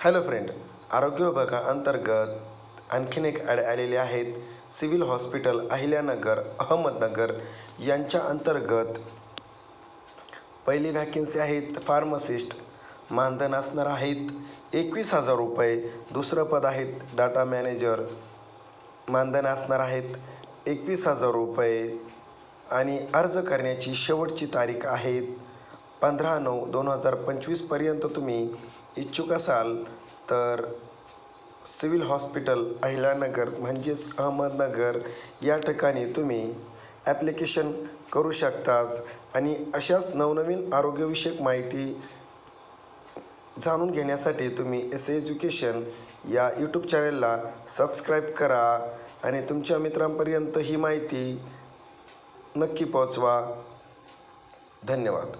Hello friend आरोग्य विभागा अंतर्गत आणखीन एक ॲड आलेले आहेत. सिव्हिल हॉस्पिटल अहिल्यानगर अहमदनगर यांच्या अंतर्गत पहिली व्हॅकन्सी आहेत. फार्मसिस्ट मानधन असणार आहेत. एकवीस हजार रुपये. दुसरं पद आहेत. डाटा मॅनेजर मानधन असणार आहेत. एकवीस हजार रुपये. आणि अर्ज करण्याची शेवटची तारीख आहे पंधरा नऊ दोन हजार पंचवीसपर्यंत तुम्ही इच्छुक असाल तर सिव्हिल हॉस्पिटल अहिल्यानगर म्हणजेच अहमदनगर या ठिकाणी तुम्ही ॲप्लिकेशन करू शकतात आणि अशाच नवनवीन आरोग्यविषयक माहिती जाणून घेण्यासाठी तुम्ही एस एज्युकेशन या यूट्यूब चॅनलला सबस्क्राईब करा आणि तुमच्या मित्रांपर्यंत ही माहिती नक्की पोचवा धन्यवाद.